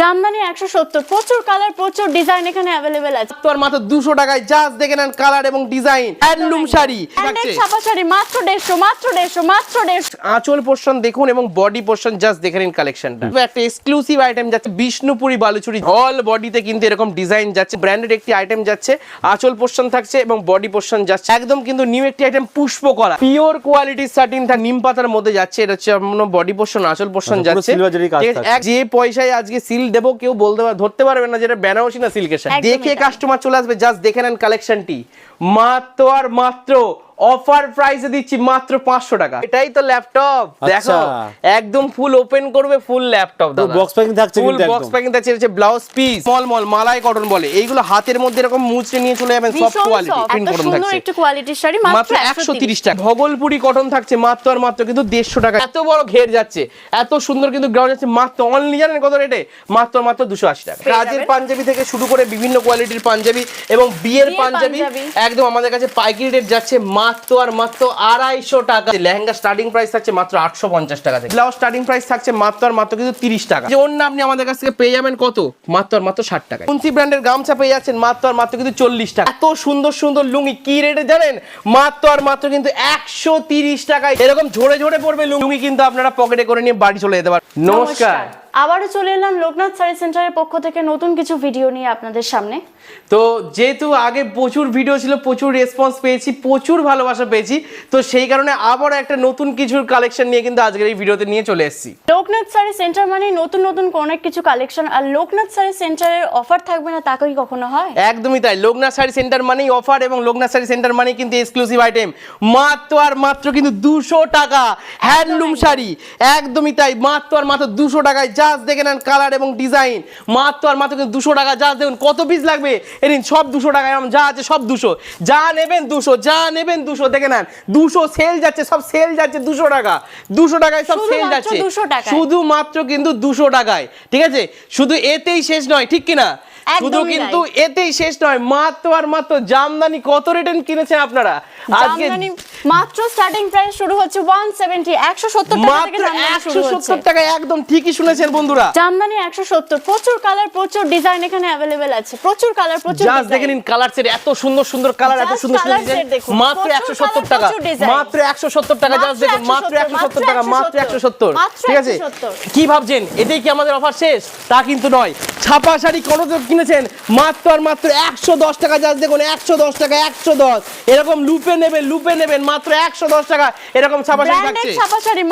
জামদানি একশো সত্তর। প্রচুর কালার প্রচুর ডিজাইন এখানে অ্যাভেলেবেল আছে। তোমার মাত্র দুশো টাকায় জাস্ট দেখে নেন কালার এবং ডিজাইন হ্যান্ডলুম শাড়ি। ছাপা শাড়ি মাত্র দেড়শো মাত্র দেড়শো মাত্র দেড়শো। আঁচল পোর্শন দেখুন এবং বডি পোর্শন জাস্ট দেখে নিন কালেকশনটা একটা এক্সক্লুসিভ আইটেম যাচ্ছে বিষ্ণুপুরি বালুচুরি। অল বডিতে কিন্তু এরকম ডিজাইন যাচ্ছে ব্র্যান্ডেড একটি আইটেম যাচ্ছে আঁচল পোর্শন থাকছে এবং বডি পোর্শন যাচ্ছে। একদম কিন্তু নিউ একটি আইটেম পুষ্প করা পিওর কোয়ালিটির সাটিন থাক নিম পাতার মধ্যে যাচ্ছে এটা হচ্ছে বডি পোর্শন আঁচল পোর্শন আচ্ছা, যাচ্ছে? থাকছে। এক যে পয়সায় আজকে সিল দেবো কেউ বলতে ধরতে পারবে না যেটা বেনারসি না সিল্কের সাথে দেখে কাস্টমার চলে আসবে জাস্ট দেখে নেন কালেকশনটি মাত্র আর মাত্র অফার প্রাইসে দিচ্ছি মাত্র পাঁচশো টাকা। এটাই তো ল্যাপটপ দেখো আচ্ছা। একদম ফুল ওপেন করবে ফুল ল্যাপটপ তো box packing থাকছে ফুল বক্স প্যাকিং থাকছে হচ্ছে ব্লাউজ পিস স্মল মল মালাই কটন বলে। এইগুলো হাতের মধ্যে এরকম মুচড়ে নিয়ে চলে যাবেন সব কোয়ালিটি প্রিন্ট এত কটন সুন্দর থাকছে। একটু কোয়ালিটির শাড়ি মাত্র একশো তিরিশ টাকা। ভগলপুরি কটন থাকছে মাত্র আর মাত্র কিন্তু দেড়শো টাকা। এত বড় ঘের যাচ্ছে এত সুন্দর কিন্তু গ্রাউন্ড যাচ্ছে মাত্র অনলি জানেন কত রেটে মাত্র মাত্র দুশো আশি টাকা। পেয়ে কাজের পাঞ্জাবি থেকে শুরু করে বিভিন্ন কোয়ালিটির পাঞ্জাবি এবং বিয়ের পাঞ্জাবি। একদম আমাদের কাছে পাইকারি রেট যাচ্ছে মাত্র আর মাত্র আড়াইশো টাকা। লেহেঙ্গা স্টার্টিং প্রাইস থাকছে মাত্র আটশো পঞ্চাশ টাকা থেকে। ব্লাউজ স্টার্টিং প্রাইস থাকছে মাত্র আর মাত্র কিন্তু তিরিশ টাকা। যে অন্য আপনি আমাদের কাছ থেকে পেয়ে যাবেন কত? মাত্র আর মাত্র ষাট টাকা কুন্সি ব্র্যান্ডের গামছা পেয়ে যাচ্ছেন মাত্র আর মাত্র কিন্তু চল্লিশ টাকা। এত সুন্দর সুন্দর লুঙ্গি কি রেটে জানেন? মাত্র আর মাত্র কিন্তু একশো তিরিশ টাকায়। এরকম ঝরে ঝরে পড়বে লুঙ্গি কিন্তু আপনারা পকেটে করে নিয়ে বাড়ি চলে যেতে পারেন নমস্কার। আবারও চলে এলাম লোকনাথ শাড়ি সেন্টারের পক্ষ থেকে নতুন কিছু ভিডিও নিয়ে আপনাদের সামনে। তো যেহেতু আগে প্রচুর ভিডিও ছিল প্রচুর রেসপন্স পেয়েছি প্রচুর ভালোবাসা পেয়েছি তো সেই কারণে আবারও একটা নতুন কিছুর কালেকশন নিয়ে কিন্তু আজকের এই ভিডিওতে নিয়ে চলে এসেছি। লোকনাথ শাড়ি সেন্টার মানে নতুন নতুন অনেক কিছু কালেকশন আর লোকনাথ শাড়ি সেন্টারের অফার থাকবে না তা কি কখনো হয়? একদমই তাই লোকনাথ শাড়ি সেন্টার মানেই অফার এবং লোকনাথ শাড়ি সেন্টার মানেই কিন্তু এক্সক্লুসিভ আইটেম মাত্র আর মাত্র কিন্তু দুশো টাকা হ্যান্ডলুম শাড়ি একদমই তাই মাত্র আর মাত্র দুশো টাকায় জাস্ট দেখে নেন কালার এবং ডিজাইন। মাত্র আর মাত্র কিন্তু দুশো টাকা। জাস্ট দেখুন কত পিস লাগবে? এদিন সব দুশো টাকায় এরকম যা আছে সব দুশো। যা নেবেন দুশো যা নেবেন দুশো। দেখে নেন দুশো সেল যাচ্ছে সব সেল যাচ্ছে দুশো টাকা। দুশো টাকায় সব সেল যাচ্ছে। 200 টাকায়। শুধুমাত্র কিন্তু দুশো টাকায়। ঠিক আছে? শুধু এতেই শেষ নয় ঠিক কিনা? শুধু কিন্তু এতেই শেষ নয় মাত্র আর মাত্র জামদানি কত রেটে কিনেছেন আপনারা? আজকে মাত্র স্টার্টিং প্রাইস শুরু হচ্ছে 170 170 টাকা থেকে মাত্র জামদানি একশো শুরু হচ্ছে। সত্তর টাকায় একদম ঠিকই শুনেছেন বন্ধুরা। জামদানি 170 প্রচুর কালার প্রচুর ডিজাইন এখানে অ্যাভেলেবেল আছে। প্রচুর কালার প্রচুর জাস্ট দেখে নিন কালার সেট এত সুন্দর সুন্দর কালার এত সুন্দর সুন্দর ডিজাইন মাত্র প্রচুর একশো সত্তর colour, টাকা মাত্র একশো সত্তর টাকা জাস্ট মাত্র দেখুন মাত্র 170, টাকা মাত্র একশো সত্তর। মাত্র ঠিক আছে? কি ভাবছেন? এটাই কি আমাদের অফার শেষ? তা কিন্তু নয়। ছাপা শাড়ি কত কিনেছেন মাত্র আর মাত্র একশো দশ টাকা জাস্ট দেখুন একশো দশ টাকা একশো দশ। এরকম লুপে নেবেন লুপে নেবেন মাত্র একশো দশ টাকা। এরকম ছাপা শাড়ি থাকছে?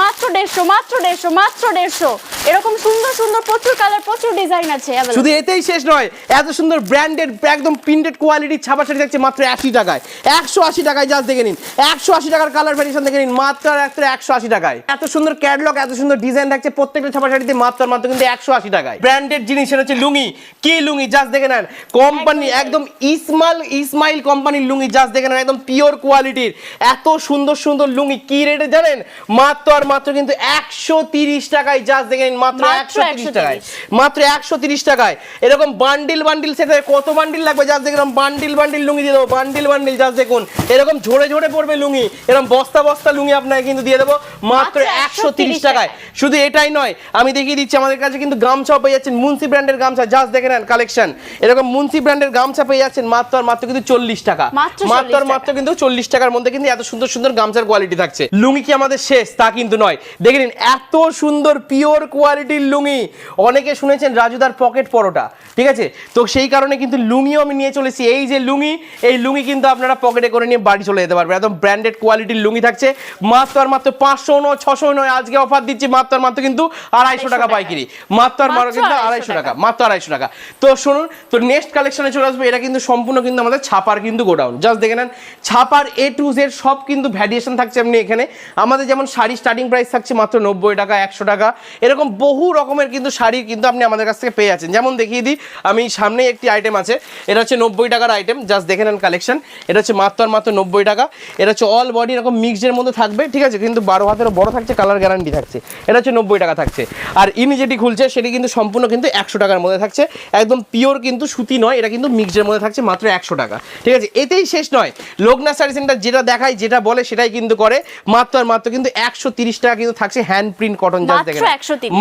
মাত্র 150 মাত্র 150 মাত্র 150 এরকম সুন্দর সুন্দর প্রচুর কালার প্রচুর ডিজাইন আছে শুধু এতেই শেষ নয় এত সুন্দর ব্র্যান্ডেড একদম প্রিন্টেড কোয়ালিটির ছাপা শাড়ি থাকছে মাত্র আশি টাকায়। একশো আশি টাকায় জাস্ট দেখে নিন। একশো আশি টাকার কালার ভ্যারিয়েশন দেখে নিন মাত্র মাত্র একশো আশি টাকায়। এত সুন্দর ক্যাটলগ এত সুন্দর ডিজাইন থাকছে প্রত্যেকটা ছাপা শাড়িতে মাত্র মাত্র কিন্তু একশো আশি টাকায়। ব্র্যান্ডেড জিনিস সেটা হচ্ছে লুঙ্গি। কি লুঙ্গি? জাস্ট দেখে নেন। কোম্পানি একদম। ইসমাইল ইসমাইল কোম্পানির লুঙ্গি জাস্ট দেখে নেন। একদম পিওর কোয়ালিটির এত সুন্দর সুন্দর লুঙ্গি কি রেটে জানেন? মাত্র আর মাত্র কিন্তু একশো তিরিশ টাকায় জাস্ট দেখে নিন মাত্র একশো তিরিশ টাকায় মাত্র একশো তিরিশ টাকায়। এরকম বান্ডিল বান্ডিল সেটা কত বান্ডিল লাগবে? জাস্ট দেখলাম বান্ডিল বান্ডিল লুঙ্গি দিয়ে দেবো বান্ডিল বান্ডিল জাস্ট দেখুন। এরকম ঝরে ঝরে পড়বে লুঙ্গি এরকম বস্তা বস্তা লুঙ্গি আপনাকে কিন্তু দিয়ে দেবো মাত্র একশো তিরিশ টাকায়। শুধু এটাই নয় আমি দেখিয়ে দিচ্ছি আমাদের কাছে কিন্তু গামছাও পেয়ে যাচ্ছেন মুন্সি ব্র্যান্ডের গামছা জাস্ট দেখে নেন কালেকশন এরকম মুন্সি ব্র্যান্ডের গামছা পেয়ে যাচ্ছেন মাত্র আর মাত্র কিন্তু চল্লিশ টাকা। মাত্র মাত্র আর মাত্র কিন্তু চল্লিশ টাকার মধ্যে কিন্তু এত সুন্দর সুন্দর গামছার কোয়ালিটি থাকছে। লুঙ্গি কি আমাদের শেষ? তা কিন্তু নয়। দেখে নিন এত সুন্দর পিওর কোয়ালিটির লুঙ্গি। অনেকে শুনেছেন রাজুদার পকেট পরোটা। ঠিক আছে? তো সেই কারণে কিন্তু লুঙ্গিও আমি নিয়ে চলেছি। এই যে লুঙ্গি এই লুঙ্গি কিন্তু আপনারা পকেটে করে নিয়ে বাড়ি চলে যেতে পারবেন। একদম ব্র্যান্ডেড কোয়ালিটির লুঙ্গি থাকছে। মাত্র আর মাত্র পাঁচশো নয় ছশো নয় আজকে অফার দিচ্ছি মাত্র আর মাত্র কিন্তু আড়াইশো টাকা। পাইকারি। মাত্র আর মাত্র কিন্তু আড়াইশো টাকা। মাত্র আড়াইশো টাকা। তো শুনুন তো নেক্সট কালেকশনে চলে আসবে। এটা কিন্তু সম্পূর্ণ কিন্তু আমাদের ছাপার কিন্তু গোডাউন। জাস্ট দেখে নেন ছাপার এ টু জেড সব কিন্তু ভ্যারিয়েশন থাকছে এমনি এখানে। আমাদের যেমন শাড়ি স্টার্টিং প্রাইস থাকছে মাত্র নব্বই টাকা, একশো টাকা। এরকম বহু রকমের কিন্তু শাড়ি কিন্তু আপনি আমাদের কাছ থেকে পেয়ে যাচ্ছেন যেমন দেখিয়ে দিই, আমি সামনেই একটি আইটেম আছে। এটা হচ্ছে নব্বই টাকার আইটেম জাস্ট দেখে নেন কালেকশন এটা হচ্ছে মাত্র আর মাত্র নব্বই টাকা। এটা হচ্ছে অল বডি এরকম মিক্সডের মধ্যে থাকবে, ঠিক আছে? কিন্তু বারো হাতেরও বড় থাকছে কালার গ্যারান্টি থাকছে। এটা হচ্ছে নব্বই টাকা থাকছে। আর ইনি যেটি খুলছে, সেটি কিন্তু সম্পূর্ণ কিন্তু একশো টাকার মধ্যে থাকছে। একদম পিওর কিন্তু সুতি নয়, এটা কিন্তু মিক্সডের মধ্যে থাকছে মাত্র একশো টাকা। ঠিক আছে? এতেই শেষ নয়। লোকনাথ শাড়ি সেন্টার যেটা দেখায় যেটা বলে সেটাই কিন্তু করে। মাত্র আর মাত্র কিন্তু একশো তিরিশ টাকা কিন্তু থাকছে হ্যান্ড প্রিন্ট কটন জাস্ট দেখেন।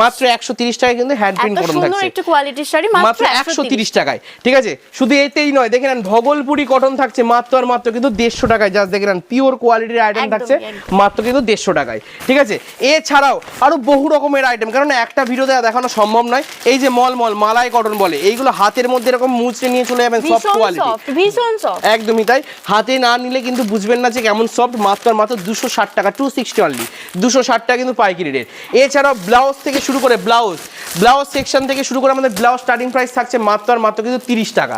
মাত্র একশো তিরিশ টাকা কিন্তু হ্যান্ড প্রিন্ট কটন থাকছে। মাত্র একশো তিরিশ টাকায় ঠিক আছে? শুধু এতেই নয় দেখে নেন ভগলপুরি কটন থাকছে মাত্র আর মাত্র কিন্তু দেড়শো টাকায়। জাস্ট দেখে নেন পিওর কোয়ালিটির আইটেম থাকছে মাত্র কিন্তু দেড়শো টাকায় ঠিক আছে? এছাড়াও আরও বহু রকমের আইটেম কারণ একটা ভিডিওতে দেখানো সম্ভব নয়। এই যে মল মল মালাই কটন বলে এইগুলো হাতের মধ্যে এরকম মুচড়ে নিয়ে চলে যাবেন সফট কোয়ালিটি ভীষণ সফট একদমই তাই। হাতে না নিলে কিন্তু বুঝবেন না যে কেমন সফট মাত্র মাত্র দুশো ষাট টাকা টু সিক্সটি অনলি দুশো ষাট টাকা কিন্তু পাইকারি রেট এছাড়াও ব্লাউজ থেকে শুরু করে ব্লাউজ ব্লাউজ সেকশন থেকে শুরু করে আমাদের ব্লাউজ স্টার্টিং প্রাইস থাকছে মাত্র মাত্র কিন্তু তিরিশ টাকা।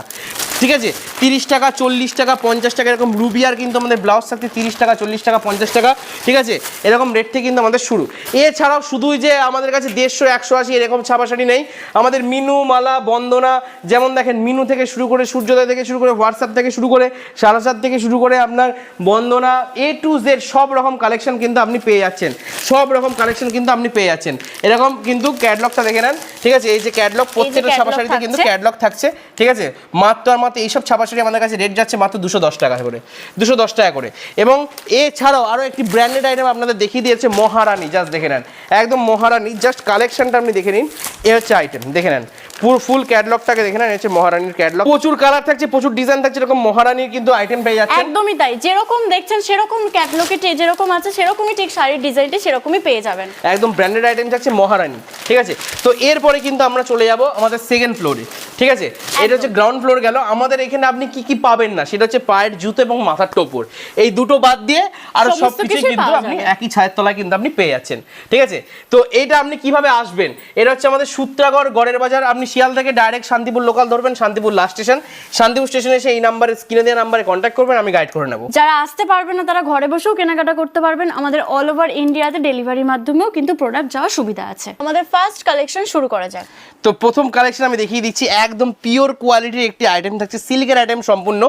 ঠিক আছে? তিরিশ টাকা চল্লিশ টাকা পঞ্চাশ টাকা এরকম রুবিয়ার কিন্তু আমাদের ব্লাউজ থাকছে তিরিশ টাকা চল্লিশ টাকা পঞ্চাশ টাকা ঠিক আছে? এরকম রেট থেকে কিন্তু আমাদের শুরু। এছাড়াও শুধুই যে আমাদের কাছে দেড়শো একশো আশি এরকম ছাপাশাড়ি নেই আমাদের মিনু মালা বন্দনা যেমন দেখেন মিনু থেকে শুরু করে সূর্যোদয় থেকে শুরু করে হোয়াটসঅ্যাপ থেকে শুরু করে সারাসাত থেকে শুরু করে আপনার বন্দনা এ টু জেড সব রকম কালেকশন কিন্তু আপনি পেয়ে যাচ্ছেন। সব রকম কালেকশন কিন্তু আপনি পেয়ে যাচ্ছেন। এরকম কিন্তু ক্যাটলগটা দেখে নেন ঠিক আছে? এই যে ক্যাটলগ প্রত্যেকটা ছাপা catalog শাড়িতে কিন্তু। ক্যাটলগ থাকছে ঠিক আছে? মাত্র আর মাত্র এইসব ছাপা আমাদের কাছে রেট যাচ্ছে মাত্র দুশো দশ টাকা করে, দুশো দশ টাকা করে। এবং এছাড়াও আরও একটি ব্র্যান্ডেড আইটেম আপনাদের দেখিয়ে দিয়েছে মহারানী জাস্ট দেখে নেন। একদম মহারানী জাস্ট কালেকশনটা আপনি দেখে নিন, এ হচ্ছে আইটেম দেখে নেন। পুরো ফুল ক্যাটলগটাকে দেখে নেন হচ্ছে মহারানীর ক্যাটলগ প্রচুর কালার থাকছে প্রচুর ডিজাইন থাকছে এরকম মহারানীর কিন্তু আইটেম পেয়ে যাচ্ছে। একদমই তাই যেরকম দেখছেন সেরকম ক্যাটলগে যেরকম আছে সেরকমই ঠিক শাড়ির ডিজাইনটি সেরকমই পেয়ে যাবেন। একদম ব্র্যান্ডেড আইটেম থাকছে মহারানী ঠিক আছে? তো এরপরে কিন্তু আমরা চলে যাব আমাদের সেকেন্ড ফ্লোরে ঠিক আছে? এটা হচ্ছে গ্রাউন্ড ফ্লোর গেল। আমাদের এখানে আপনি কি কি পাবেন না সেটা হচ্ছে পায়ের জুতো এবং মাথার টোপর। এই দুটো বাদ দিয়ে আর সব কিছু কিন্তু আপনি একই ছায়ের তলায় কিন্তু আপনি পেয়ে যাচ্ছেন ঠিক আছে? তো এটা আপনি কীভাবে আসবেন? এটা হচ্ছে আমাদের সূত্রাগড় গড়ের বাজার আপনি শিয়াল থেকে ডাইরেক্ট শান্তিপুর লোকাল ধরবেন শান্তিপুর লাস্ট স্টেশন শান্তিপুর স্টেশনে এসে এই নাম্বারে স্ক্রিনে দেওয়া নাম্বারে কন্ট্যাক্ট করবেন আমি গাইড করে নেব। যারা আসতে পারবেন না তারা ঘরে বসেও কেনাকাটা করতে পারবেন। আমাদের অল ওভার ইন্ডিয়াতে ডেলিভারির মাধ্যমেও কিন্তু প্রোডাক্ট যাওয়ার সুবিধা আছে। আমাদের ফার্স্ট কালেকশন শুরু করা যাক। তো প্রথম কালেকশন আমি দেখিয়ে দিচ্ছি একদম পিওর কোয়ালিটির একটি আইটেম থাকছে সিল্কের আইটেম সম্পূর্ণ।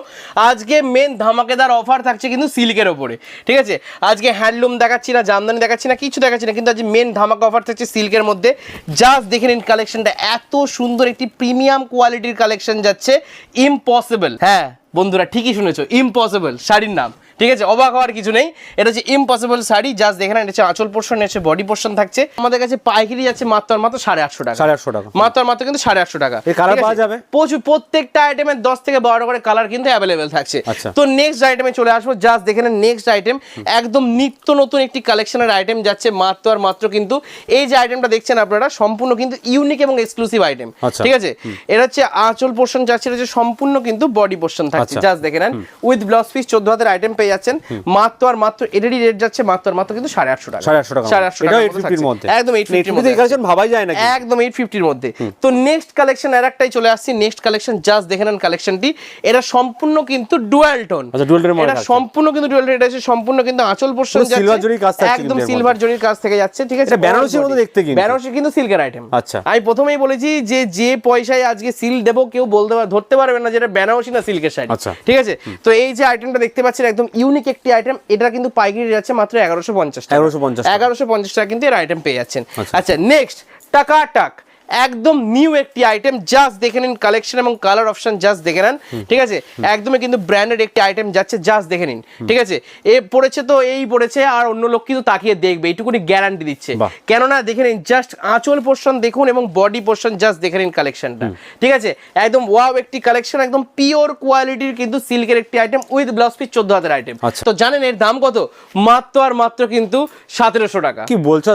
আজকে মেন ধামাকেদার অফার থাকছে কিন্তু সিল্কের ওপরে ঠিক আছে? আজকে হ্যান্ডলুম দেখাচ্ছি না জামদানি দেখাচ্ছি না কিছু দেখাচ্ছি না কিন্তু আজকে মেন ধামাকা অফার থাকছে সিল্কের মধ্যে। জাস্ট দেখে নিন কালেকশনটা এত সুন্দর একটি প্রিমিয়াম কোয়ালিটির কালেকশন যাচ্ছে ইম্পসিবল হ্যাঁ বন্ধুরা ঠিকই শুনেছো ইম্পসিবল শাড়ির নাম। ঠিক আছে অবাক হওয়ার কিছু নেই। এটা হচ্ছে ইম্পসিবল শাড়ি জাস্ট দেখে না এটা হচ্ছে আঁচল পোর্শন হচ্ছে বডি পোর্শন থাকছে। আমাদের কাছে পাইকারি যাচ্ছে মাত্র মাত্র সাড়ে আটশো টাকা। সাড়ে আটশো টাকা। মাত্র মাত্র কিন্তু সাড়ে আটশো টাকা। colour পাওয়া যাবে? প্রচুর প্রত্যেকটা আইটেমের দশ থেকে বারোটা করে কালার কিন্তু অ্যাভেলেবেল থাকছে। আচ্ছা। তো নেক্সট আইটেমে চলে আসব জাস্ট দেখে নেক্সট আইটেম একদম নিত্য নতুন একটি কালেকশনের আইটেম যাচ্ছে মাত্র আর মাত্র কিন্তু। এই যে আইটেমটা দেখছেন আপনারা সম্পূর্ণ কিন্তু ইউনিক এবং এক্সক্লুসিভ আইটেম আচ্ছা। ঠিক আছে? এটা হচ্ছে আঁচল পোর্শন যাচ্ছে এটা হচ্ছে সম্পূর্ণ কিন্তু বডি পোর্শন থাকছে। আচ্ছা। জাস্ট দেখে নেন। উইথ ব্লাউজ পিস চোদ্দ হাতের আইটেম পেয়ে যাচ্ছেন। মাত্র আর মাত্র এটারই রেট যাচ্ছে মাত্র আর মাত্র কিন্তু সাড়ে আটশো টাকা। সাড়ে আটশো টাকা সাড়ে আটশো মধ্যে। মধ্যে। একদম এইট ফিফটির মধ্যে ভাবাই যায় নাকি? একদম এইট ফিফটির মধ্যে। তো নেক্সট কালেকশন আর একটাই চলে আসছি। নেক্সট কালেকশন জাস্ট দেখে নেন কালেকশনটি এটা সম্পূর্ণ কিন্তু ডুয়াল টোন মধ্যে এটা সম্পূর্ণ কিন্তু ডুয়াল টোন এটা সম্পূর্ণ কিন্তু আঁচল পোর্শন পুরো silver জরির কাজ একদম সিলভার জরির কাজ থেকে যাচ্ছে ঠিক আছে? বেনারসির মতো দেখতে কিন্তু। বেনারসি কিন্তু সিল্কের আইটেম আচ্ছা। আমি প্রথমেই বলেছি যে যে পয়সায় আজকে সিল দেবো কেউ বলতে পার ধরতে পারবে না যেটা বেনারসি না সিল্কের শাড়ি আচ্ছা। ঠিক আছে? তো এই যে আইটেমটা দেখতে পাচ্ছেন একদম ইউনিক একটি আইটেম এটা কিন্তু পাইকারি যাচ্ছে মাত্র এগারোশো পঞ্চাশ এগারোশো পঞ্চাশ এগারোশো পঞ্চাশ টাকা কিন্তু এর আইটেম পেয়ে যাচ্ছেন। আচ্ছা। আচ্ছা নেক্সট টাকা টাক। একদম নিউ একটি আইটেম জাস্ট দেখে নিন কালেকশন এবং কালার অপশন জাস্ট দেখে নেন ঠিক আছে? একদমই কিন্তু ব্র্যান্ডেড একটি আইটেম যাচ্ছে জাস্ট দেখে নিন ঠিক আছে? এ পড়েছে তো এই পড়েছে আর অন্য লোক কিন্তু তাকিয়ে দেখবে এইটুকুনি গ্যারান্টি দিচ্ছে। কেননা দেখে নিন জাস্ট আঁচল পোর্শন দেখুন এবং বডি পোর্শন জাস্ট দেখে নিন কালেকশনটা ঠিক আছে? একদম ওয়াও একটি কালেকশন একদম পিওর কোয়ালিটির কিন্তু সিল্কের একটি আইটেম উইথ ব্লাউজ পিস চোদ্দ হাজার আইটেম আচ্ছা। তো জানেন এর দাম কত? মাত্র আর মাত্র কিন্তু সতেরোশো টাকা। কি বলছো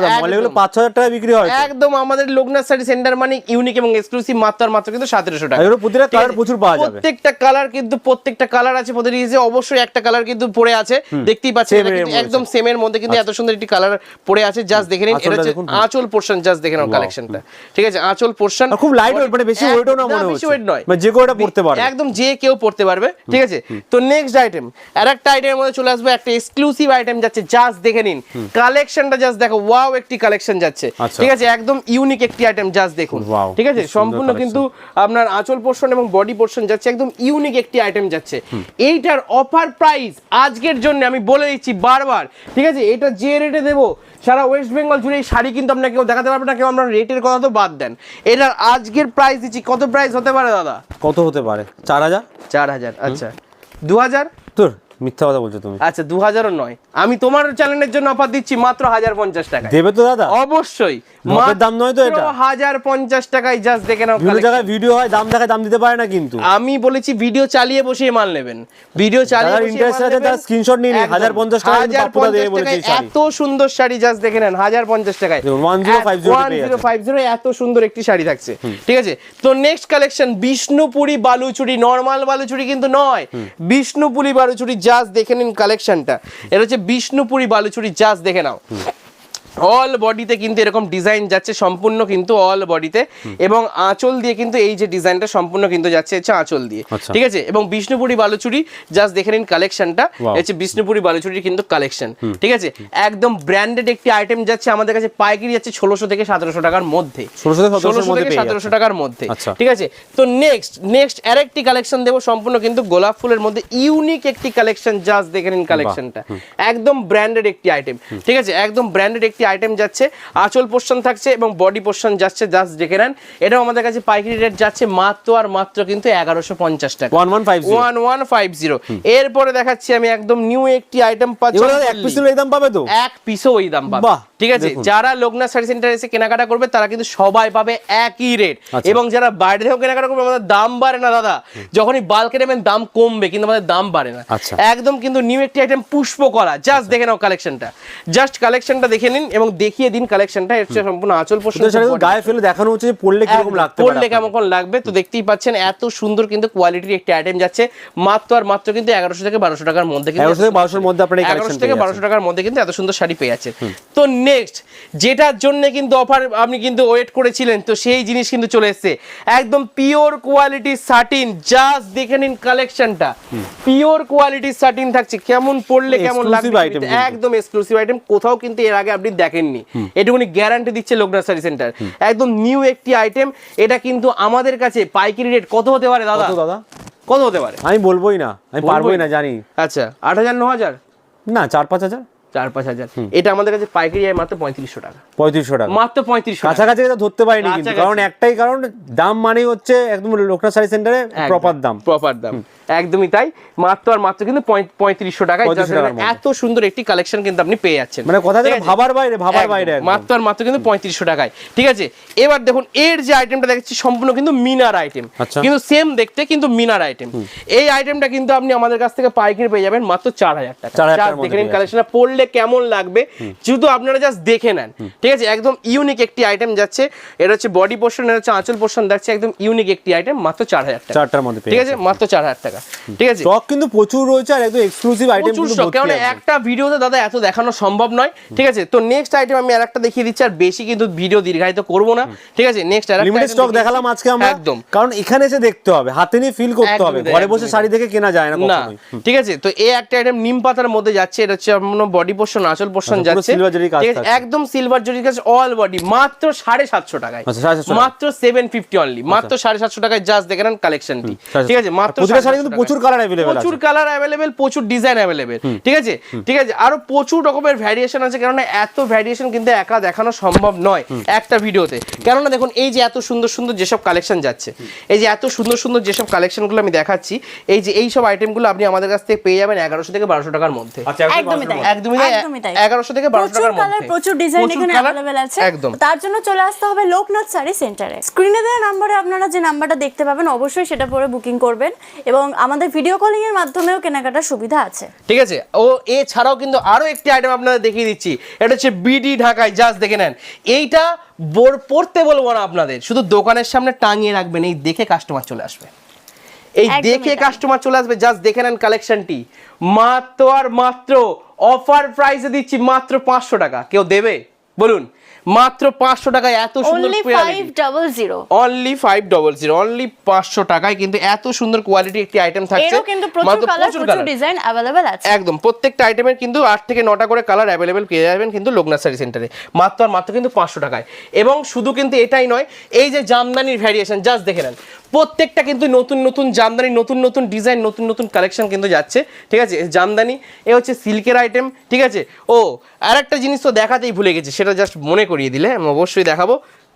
পাঁচ হাজার টাকা বিক্রি হয় একদম আমাদের লোকনাথ শাড়ি সেন্টার মানে ইউনিক এবং এক্সক্লুসিভ মাত্র আর মাত্র কিন্তু সতেরোশো টাকা। প্রতিটা আছে? প্রচুর পাওয়া যাবে। প্রত্যেকটা কালার কিন্তু প্রত্যেকটা কালার আছে প্রতিটি অবশ্যই একটা কালার কিন্তু পড়ে আছে। দেখতেই পাচ্ছেন Same এটা এর কিন্তু মধ্যে। একদম সেমের মধ্যে কিন্তু এত সুন্দর একটি কালার পড়ে আছে। জাস্ট দেখে নিন এটা হচ্ছে আঁচল পোর্শন জাস্ট দেখে নাও কালেকশনটা ঠিক আছে আঁচল পোর্শন খুব লাইট ওয়েট মানে বেশি ওয়েটও না মনে হচ্ছে। ওয়েট নয়। মানে যে কেউ এটা পড়তে পারে একদম যে কেউ পড়তে পারবে। ঠিক আছে? তো নেক্সট আইটেম আর একটা আইটেমের মধ্যে চলে আসবে একটা এক্সক্লুসিভ আইটেম যাচ্ছে। জাস্ট দেখে নিন। কালেকশনটা জাস্ট দেখো। ওয়াও একটি কালেকশন যাচ্ছে। আচ্ছা। ঠিক আছে? একদম ইউনিক একটি আইটেম জাস্ট দেখুন। ঠিক আছে? সম্পূর্ণ কিন্তু আপনার আঁচল পোর্শন এবং বডি পোর্শন যাচ্ছে একদম ইউনিক একটি আইটেম যাচ্ছে। এইটার অফার প্রাইস আজকের জন্য আমি বলে দিচ্ছি বারবার। ঠিক আছে? এটা যে রেটে দেবো সারা ওয়েস্ট বেঙ্গল জুড়ে এই শাড়ি কিন্তু আপনাকে কেউ দেখাতে পারবে না কেউ আমরা রেটের কথা তো বাদ দেন। এটার আজকের প্রাইস দিচ্ছি কত প্রাইস হতে পারে দাদা? কত হতে পারে? চার হাজার? চার হাজার আচ্ছা। দু হাজার? তোর মিথ্যা কথা বলছো তুমি। আচ্ছা দু হাজারও নয়। আমি তোমার চ্যানেলের জন্য অফার দিচ্ছি মাত্র হাজার পঞ্চাশ টাকা দেবে তো দাদা। অবশ্যই। মপের দাম নয় তো এটা? হাজার পঞ্চাশ টাকায় জাস্ট দেখে নাও বিভিন্ন জায়গায় ভিডিও হয় দাম দেখায় দাম দিতে পারে না কিন্তু। আমি বলেছি ভিডিও চালিয়ে বসিয়ে মাল নেবেন। ভিডিও চালিয়ে যারা বসিয়ে আছে তারা নেবেন। নিয়ে নিন। একদম। 1050 টাকায় হাজার পঞ্চাশ টাকায় এত সুন্দর শাড়ি জাস্ট দেখে নেন হাজার পঞ্চাশ টাকায়। দেখুন, 1050 ওয়ান জিরো ফাইভ জিরো এত সুন্দর একটি শাড়ি থাকছে। ঠিক আছে? তো next collection Bishnupuri Baluchari normal Baluchari কিন্তু নয়। বিষ্ণুপুরি বালুচুরি জাস্ট দেখে নিন কালেকশনটা এটা হচ্ছে বিষ্ণুপুরি বালুচুরি জাস্ট দেখে নাও। অল বডিতে কিন্তু এরকম ডিজাইন যাচ্ছে সম্পূর্ণ কিন্তু অল বডিতে এবং আঁচল দিয়ে কিন্তু এই যে ডিজাইনটা সম্পূর্ণ কিন্তু যাচ্ছে হচ্ছে আঁচল দিয়ে। আচ্ছা। ঠিক আছে? এবং বিষ্ণুপুরি বালুচুরি জাস্ট দেখে নিন কালেকশনটা হচ্ছে বিষ্ণুপুরি বালুচুরির কিন্তু কালেকশন ঠিক আছে? একদম ব্র্যান্ডেড একটি আইটেম যাচ্ছে আমাদের কাছে পাইকারি যাচ্ছে ষোলোশো থেকে সতেরোশো টাকার মধ্যে। থেকে 1700 ষোলোশো থেকে সতেরোশো টাকার মধ্যে। আচ্ছা। ঠিক আছে? তো নেক্সট নেক্সট আরেকটি কালেকশন দেবো সম্পূর্ণ কিন্তু গোলাপ ফুলের মধ্যে ইউনিক একটি কালেকশন জাস্ট দেখে নিন কালেকশনটা একদম ব্র্যান্ডেড একটি আইটেম ঠিক আছে? একদম ব্র্যান্ডেড একটি আইটেম যাচ্ছে আঁচল পোর্শন থাকছে এবং বডি পোর্শন যাচ্ছে জাস্ট দেখে নেন। এটাও আমাদের কাছে পাইকারি রেট যাচ্ছে মাত্র আর মাত্র কিন্তু এগারোশো পঞ্চাশ টাকা। 1150 ওয়ান ওয়ান ফাইভ জিরো। এরপরে দেখাচ্ছি আমি একদম নিউ একটি আইটেম পাচ্ছি। এক পিসের এই দাম পাবে তো? এক পিসও ওই দাম পাবে। বাহ, ঠিক আছে? যারা লোকনাথ শাড়ি সেন্টার এসে কেনাকাটা করবে তারা কিন্তু সবাই পাবে একই রেট আচ্ছা। এবং যারা বাইরে থেকেও কেনাকাটা করবে আমাদের দাম বাড়ে না দাদা। যখনই বাল্কে নেবেন দাম কমবে কিন্তু আমাদের দাম বাড়ে না। আচ্ছা। একদম কিন্তু নিউ একটি আইটেম পুষ্পকলা জাস্ট দেখে নাও কালেকশনটা জাস্ট কালেকশনটা দেখে নিন এবং দেখিয়ে দিন কালেকশনটা এর সম্পূর্ণ আঁচল পোষণ গায়ে ফেলে দেখানো হচ্ছে যে পরলে কীরকম লাগতে পড়লে কেমন লাগবে? তো দেখতেই পাচ্ছেন এত সুন্দর কিন্তু কোয়ালিটির একটি আইটেম যাচ্ছে। মাত্র আর মাত্র কিন্তু এগারোশো থেকে বারোশো টাকার মধ্যে কিন্তু 1100 থেকে 1200 এর মধ্যে আপনারা এই এগারোশো থেকে বারোশো টাকার মধ্যে কিন্তু এত সুন্দর শাড়ি পেয়ে যাচ্ছে তো নেক্সট যেটার জন্য কিন্তু অফার আপনি কিন্তু ওয়েট করেছিলেন তো সেই জিনিস কিন্তু চলে এসেছে। একদম পিওর কোয়ালিটি সাটিন জাস্ট দেখে নিন কালেকশনটা পিওর কোয়ালিটি সাটিন থাকছে কেমন পড়লে কেমন লাগবে। একদম এক্সক্লুসিভ আইটেম কোথাও কিন্তু এর আগে আপনি দেখেননি। এটুকুনি গ্যারান্টি দিচ্ছে লোকনাথ শাড়ি সেন্টার একদম নিউ একটি আইটেম এটা কিন্তু আমাদের কাছে পাইকারি রেট কত হতে পারে দাদা? কত দাদা? কত হতে পারে? আমি বলবোই না আমি পারবোই না। জানি। আচ্ছা আট হাজার ন হাজার? না চার পাঁচ হাজার। চার পাঁচ হাজার এটা আমাদের কাছে পাইকারি হয় মাত্র পঁয়ত্রিশশো টাকা। পঁয়ত্রিশশো টাকা। মাত্র পঁয়ত্রিশশো কাছাকাছি এটা ধরতে পারিনি কিন্তু কারণ একটাই কারণ দাম মানেই হচ্ছে একদম লোকনাথ সারি সেন্টারে প্রপার দাম। প্রপার দাম। একদমই তাই। মাত্র আর মাত্র কিন্তু পঁয়ত্রিশশো টাকায় 3500 just টাকার মধ্যে। এত সুন্দর একটি কালেকশন কিন্তু আপনি পেয়ে যাচ্ছেন। মানে কথা? ভাবার বাইরে ভাবার বাইরে মাত্র আর মাত্র কিন্তু পঁয়ত্রিশশো টাকায়। ঠিক আছে? এবার দেখুন এর যে আইটেমটা দেখছি সম্পূর্ণ কিন্তু মিনার আইটেম আচ্ছা। কিন্তু সেম দেখতে কিন্তু মিনার আইটেম এই আইটেমটা কিন্তু আপনি আমাদের কাছ থেকে পাইকারি পেয়ে যাবেন মাত্র চার হাজার টাকা। 4,000 Just টাকার দেখে নিন কালেকশনটা পড়লে কেমন লাগবে শুধু আপনারা জাস্ট দেখে নেন। ঠিক আছে? একদম ইউনিক একটি আইটেম যাচ্ছে। এটা হচ্ছে বডি পোর্শন এটা হচ্ছে আঁচল পোর্শন দেখছে একদম ইউনিক একটি আইটেম মাত্র চার হাজার টাকা। চারটার মধ্যে ঠিক আছে? মাত্র চার হাজার টাকা। ঠিক আছে? স্টক কিন্তু প্রচুর রয়েছে আর একদম এক্সক্লুসিভ আইটেম প্রচুর কিন্তু stock, ভর্তি কেননা আছে। একটা ভিডিওতে দাদা এত দেখানো সম্ভব নয়। ঠিক আছে? তো নেক্সট আইটেম আমি আর দেখিয়ে দিচ্ছি আর বেশি কিন্তু ভিডিও দীর্ঘায়িত করব না। ঠিক আছে? নেক্সট আর লিমিটেড স্টক দেখালাম আজকে আমরা। একদম। কারণ এখানে এসে দেখতে হবে হাতে নিয়ে ফিল করতে হবে। ঘরে বসে শাড়ি দেখে কেনা যায় না না কখনোই। ঠিক আছে? তো এই একটা আইটেম নিম পাতার মধ্যে যাচ্ছে এটা হচ্ছে আপনার বডি পোর্শন আঁচল পোর্শন যাচ্ছে। একদম সিলভার জরির কাছে অল বডি মাত্র সাড়ে সাতশো টাকায়। 750 মাত্র সেভেন ফিফটি অনলি মাত্র সাড়ে সাতশো টাকায় জাস্ট দেখে নেন কালেকশনটি ঠিক আছে? মাত্র শাড়ি কিন্তু প্রচুর কালার আছে প্রচুর কালার অ্যাভেলেবেল প্রচুর ডিজাইন অ্যাভেলেবেল ঠিক আছে? ঠিক আছে? আরও প্রচুর রকমের ভ্যারিয়েশন আছে কেননা এত ভ্যারিয়েশন কিন্তু একা দেখানো সম্ভব নয় একটা ভিডিওতে। কেননা দেখুন এই যে এত সুন্দর সুন্দর যেসব কালেকশন যাচ্ছে এই যে এত সুন্দর সুন্দর যেসব কালেকশনগুলো আমি দেখাচ্ছি এই যে এই সব আইটেমগুলো আপনি আমাদের কাছ থেকে পেয়ে যাবেন এগারোশো থেকে বারোশো টাকার মধ্যে। আচ্ছা একদমই তাই একদমই এগারোশো থেকে বারোশো প্রচুর টাকার মধ্যে। প্রচুর ডিজাইন এখানে অ্যাভেলেবেল আছে। একদম। তার জন্য চলে আসতে হবে লোকনাথ শাড়ি সেন্টারে স্ক্রিনে দেওয়া নাম্বারে আপনারা যে নাম্বারটা দেখতে পাবেন অবশ্যই সেটা পরে বুকিং করবেন এবং আমাদের ভিডিও কলিং এর মাধ্যমেও কেনাকাটার সুবিধা আছে। ঠিক আছে ও এছাড়াও কিন্তু আরও একটি আইটেম আপনাদের দেখিয়ে দিচ্ছি। এটা হচ্ছে বিডি ঢাকায় জাস্ট দেখে নেন। এইটা বোর- পড়তে বলব না আপনাদের শুধু দোকানের সামনে টাঙিয়ে রাখবেন এই দেখে কাস্টমার চলে আসবে। এই দেখে কাস্টমার চলে আসবে জাস্ট দেখে নেন কালেকশনটি মাত্র আর মাত্র অফার প্রাইসে দিচ্ছি মাত্র পাঁচশো টাকা। কেউ দেবে? বলুন। মাত্র পাঁচশো টাকায় এত সুন্দর only five double zero only পাঁচশো টাকায় কিন্তু এত সুন্দর কোয়ালিটি একটি আইটেম থাকছে। কিন্তু প্রচুর। ডিজাইন অ্যাভেলেবেল আছে। একদম প্রত্যেকটা আইটেমের কিন্তু আট থেকে নটা করে কালার অ্যাভেলেবেল পেয়ে যাবেন কিন্তু লোকনাথ শাড়ি সেন্টারে মাত্র আর মাত্র কিন্তু পাঁচশো টাকায়। এবং শুধু কিন্তু এটাই নয় এই যে জামদানির ভ্যারিয়েশন জাস্ট দেখে নেন। প্রত্যেকটা কিন্তু নতুন নতুন জামদানি, নতুন নতুন ডিজাইন নতুন নতুন কালেকশন কিন্তু যাচ্ছে। ঠিক আছে? জামদানি, এ হচ্ছে সিল্কের আইটেম ঠিক আছে? ও আর একটা জিনিস তো দেখাতেই ভুলে গেছি, সেটা জাস্ট মনে করিয়ে দিলে, আমি অবশ্যই দেখাবো।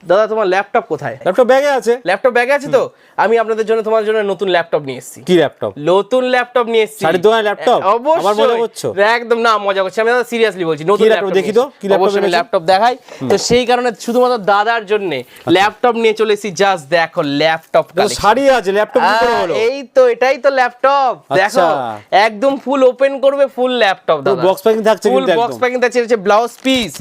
দাদা তোমার ল্যাপটপ কোথায়? ল্যাপটপ ব্যাগে আছে। ল্যাপটপ ব্যাগে আছে তো? আমি আপনাদের জন্য তোমার জন্য নতুন ল্যাপটপ নিয়ে এসেছি। কি ল্যাপটপ নতুন ল্যাপটপ নিয়ে এসেছি। শাড়ির দোকানে laptop? অবশ্যই। মজা করছ? একদম না মজা করছি। আমি দাদা সিরিয়াসলি বলছি নতুন ল্যাপটপ দেখি তো, কি অবশ্যই আমি ল্যাপটপ দেখাই। তো সেই কারণে শুধুমাত্র দাদার জন্য ল্যাপটপ নিয়ে চলে এসেছি। জাস্ট দেখো ল্যাপটপ শাড়ি আছে ল্যাপটপ কি করে হলো। এই তো এটাই তো ল্যাপটপ দেখো আচ্ছা। একদম ফুল ওপেন করবে ফুল ল্যাপটপ দাদা। box packing থাকছে ফুল বক্স প্যাকিং থাকছে ব্লাউজ পিস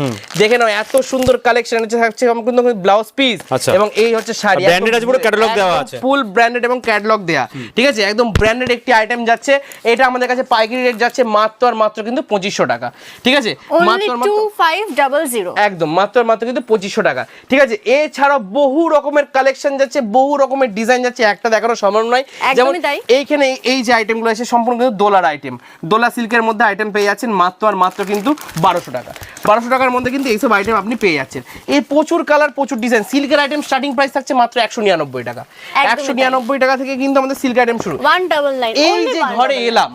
দেখে নাও এত সুন্দর কালেকশন হচ্ছে থাকছে আমার কিন্তু ব্লাউজ পিস আচ্ছা। এবং এই হচ্ছে শাড়ি। branded আছে পুরো catalog দেওয়া আছে। ফুল ব্র্যান্ডেড এবং ক্যাটালগ দেয়া। ঠিক আছে? একদম ব্র্যান্ডেড একটি আইটেম যাচ্ছে। এটা আমাদের কাছে পাইকারি রেট যাচ্ছে মাত্র আর মাত্র কিন্তু পঁচিশশো টাকা। ঠিক আছে? মাত্র আর টু মাত্র ফাইভ ডাবল জিরো একদম মাত্র আর মাত্র কিন্তু পঁচিশশো টাকা। ঠিক আছে? এছাড়াও বহু রকমের কালেকশন যাচ্ছে বহু রকমের ডিজাইন যাচ্ছে। একটা দেখানো সম্ভব নয়। যেমন তাই। এইখানে এই- এই যে আইটেমগুলো আছে সম্পূর্ণ কিন্তু দোলার আইটেম দোলা সিল্কের মধ্যে আইটেম পেয়ে যাচ্ছেন মাত্র আর মাত্র কিন্তু বারোশো টাকা। বারোশো টাকার মধ্যে কিন্তু এইসব আইটেম আপনি পেয়ে যাচ্ছেন। এই প্রচুর কালার প্রচুর ডিজাইন সিল্কের আইটেম স্টার্টিং প্রাইস থাকছে মাত্র একশো নিরানব্বই টাকা। একশো নিরানব্বই টাকা থেকে কিন্তু আমাদের সিল্ক আইটেম শুরু। এই যে ঘরে এলাম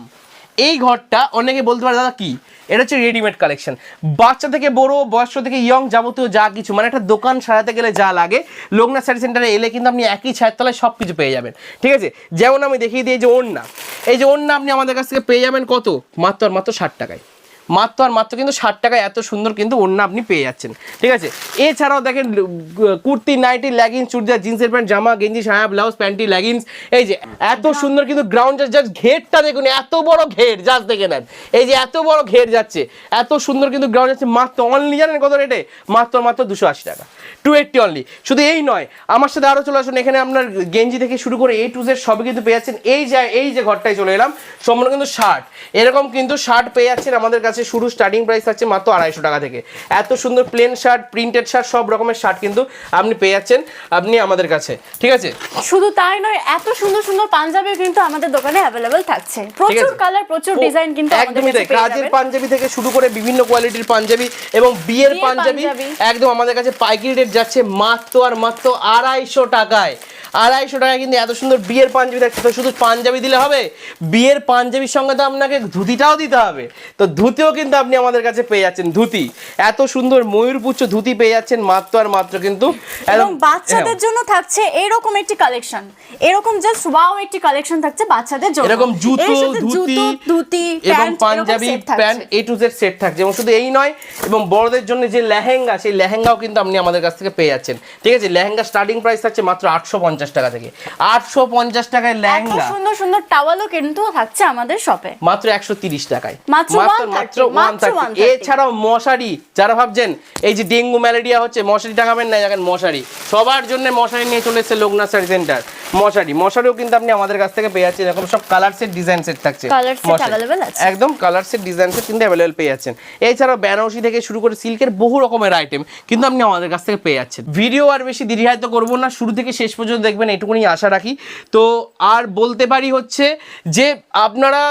এই ঘরটা অনেকে বলতে পারে দাদা কি? এটা হচ্ছে রেডিমেড কালেকশন বাচ্চা থেকে বড় বয়স্ক থেকে ইয়ং যাবতীয় যা কিছু মানে একটা দোকান সাজাতে গেলে যা লাগে লোকনাথ শাড়ি সেন্টারে এলে কিন্তু আপনি একই ছায়ের তলায় সব কিছু পেয়ে যাবেন। ঠিক আছে? যেমন আমি দেখিয়ে দিই যে ওড়না এই যে ওড়না আপনি আমাদের কাছ থেকে পেয়ে যাবেন কত? মাত্র মাত্র ষাট টাকায়। মাত্র আর মাত্র কিন্তু ষাট টাকায় এত সুন্দর কিন্তু ওড়না আপনি পেয়ে যাচ্ছেন। ঠিক আছে? এছাড়াও দেখেন কুর্তি নাইটি লেগিংস চুড়িদার জিন্সের প্যান্ট জামা গেঞ্জি সায়া ব্লাউজ প্যান্টি লেগিংস এই যে এত সুন্দর কিন্তু গ্রাউন্ড জাস্ট ঘেরটা দেখুন এত বড় ঘের জাস্ট দেখে নেন। এই যে এত বড় ঘের যাচ্ছে এত সুন্দর কিন্তু গ্রাউন্ড যাচ্ছে মাত্র অনলি জানেন কত রেটে মাত্র মাত্র দুশো আশি টাকা। টু এইটটি অনলি শুধু এই নয় আমার সাথে আরও চলে আসুন এখানে আপনার গেঞ্জি থেকে শুরু করে এই টু জেড সবই কিন্তু পেয়ে যাচ্ছেন। এই যে এই যে ঘরটায় চলে এলাম সম্পূর্ণ কিন্তু শার্ট এরকম কিন্তু শার্ট পেয়ে যাচ্ছেন আমাদের কাছে শুরু স্টার্টিং প্রাইস থাকছে মাত্র আড়াইশো টাকা থেকে। এত সুন্দর প্লেন শার্ট প্রিন্টেড শার্ট সব রকমের শার্ট কিন্তু আপনি পেয়ে যাচ্ছেন আপনি আমাদের কাছে। ঠিক আছে? শুধু তাই নয় এত সুন্দর সুন্দর পাঞ্জাবি কিন্তু আমাদের দোকানে অ্যাভেলেবেল থাকছে। প্রচুর কালার প্রচুর ডিজাইন কিন্তু একদমই তাই। কাজের পাঞ্জাবি থেকে শুরু করে বিভিন্ন কোয়ালিটির পাঞ্জাবি এবং বিয়ের পাঞ্জাবি। একদম আমাদের কাছে পাইকারি রেট যাচ্ছে মাত্র আর মাত্র আড়াইশো টাকায়। আড়াইশো টাকা কিন্তু এত সুন্দর বিয়ের পাঞ্জাবি থাকছে তো শুধু পাঞ্জাবি দিলে হবে? বিয়ের পাঞ্জাবির সঙ্গে তো আপনাকে ধুতিটাও দিতে হবে। তো ধুতিও কিন্তু আপনি আমাদের কাছে পেয়ে যাচ্ছেন ধুতি। এত সুন্দর ময়ূরপুচ্ছ ধুতি পেয়ে যাচ্ছেন মাত্র আর মাত্র কিন্তু এবং বাচ্চাদের হ্যাঁ। জন্য থাকছে এরকম একটি কালেকশন এরকম জাস্ট ওয়াও একটি কালেকশন থাকছে বাচ্চাদের জন্য। এরকম জুতো ধুতি ধুতি এবং Punjabi pant A to Z set থাকছে। এবং শুধু এই নয় এবং বড়দের জন্য যে লেহেঙ্গা সেই লেহেঙ্গাও কিন্তু আপনি আমাদের কাছ থেকে পেয়ে যাচ্ছেন। ঠিক আছে? লেহেঙ্গা স্টার্টিং প্রাইস থাকছে মাত্র আটশো পঞ্চাশ টাকা থেকে। আটশো পঞ্চাশ টাকায় এত লেহেঙ্গা সুন্দর সুন্দর টাওয়ালও কিন্তু থাকছে আমাদের শপে। মাত্র একশো তিরিশ টাকায়। মাত্র মাত্র 130, মাত্র ওয়ান মাত্র 130 এছাড়াও মশারি যারা ভাবছেন এই যে ডেঙ্গু ম্যালেরিয়া হচ্ছে মশারি টাঙাবেন না দেখেন মশারি। সবার জন্য মশারি নিয়ে চলে এসেছে লোকনাথ শাড়ি সেন্টার। মশারি। মশারিও কিন্তু আপনি আমাদের কাছ থেকে পেয়ে যাচ্ছেন। এরকম সব কালার সেট ডিজাইন সেট থাকছে। একদম কালার সেট ডিজাইন সেট কিন্তু অ্যাভেলেবল পেয়ে যাচ্ছেন। এছাড়াও বেনারসি থেকে শুরু করে সিল্কের বহু রকমের আইটেম কিন্তু আপনি আমাদের কাছ থেকে পেয়ে যাচ্ছেন। ভিডিও আর বেশি দীর্ঘায়িত করব না। শুরু থেকে শেষ পর্যন্ত দেখবেন এটুকুনি আশা রাখি। তো আর বলতে পারি হচ্ছে যে আপনারা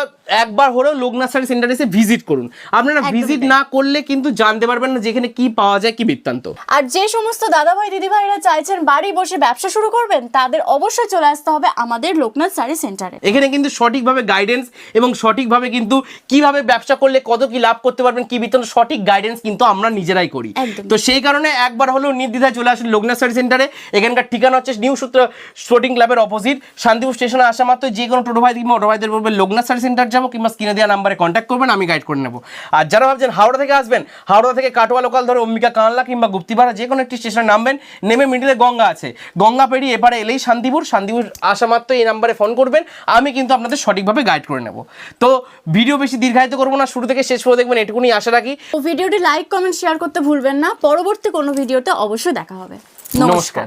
একবার হলেও লোকনাথ সেন্টারে এসে ভিজিট করুন। আপনারা ভিজিট না করলে কিন্তু জানতে পারবেন না যেখানে কি পাওয়া যায় কি বৃত্তান্ত। আর যে সমস্ত দাদাভাই দিদিভাইরা চাইছেন বাড়ি বসে ব্যবসা শুরু করবেন তাদের অবশ্যই চলে আসতে হবে আমাদের লোকনাথ শাড়ি সেন্টারে। এখানে কিন্তু সঠিকভাবে গাইডেন্স এবং সঠিকভাবে কিন্তু কীভাবে ব্যবসা করলে কত কি লাভ করতে পারবেন কি বৃত্তান্ত সঠিক গাইডেন্স কিন্তু আমরা নিজেরাই করি। তো সেই কারণে একবার হলেও নির্দ্বিধায় চলে আসুন লোকনাথ শাড়ি সেন্টারে। এখানকার ঠিকানা হচ্ছে নিউ সূত্র স্পোর্টিং ক্লাবের অপোজিট শান্তিপুর স্টেশনে আসা মাত্র যে কোনো টোটো ভাই অটো ভাইদের বলবে লোকনাথ শাড়ি সেন্টার যাব কিংবা স্ক্রিনে দেওয়া নাম্বারে কন্ট্যাক্ট করবেন আমি গাইড করে নেব। আর যারা ভাবছেন হাওড়া থেকে আসবেন হাওড়া থেকে কাটোয়া লোকাল ধরে অম্বিকা কানলা কিংবা গুপ্তিপাড়া যে কোনো একটি স্টেশনে নামবেন নেমে মিডিলে গঙ্গা আছে। গঙ্গা পেরিয়ে এপারে এলেই শান্তিপুর শান্তিপুর আসা মাত্র এই নাম্বারে ফোন করবেন আমি কিন্তু আপনাদের সঠিকভাবে গাইড করে নেব। তো ভিডিও বেশি দীর্ঘায়িত করব না শুরু থেকে শেষ করে দেখবেন এটুকুনি আশা রাখি। ভিডিওটি লাইক কমেন্ট শেয়ার করতে ভুলবেন না। পরবর্তী কোনো ভিডিওতে অবশ্যই দেখা হবে। নমস্কার।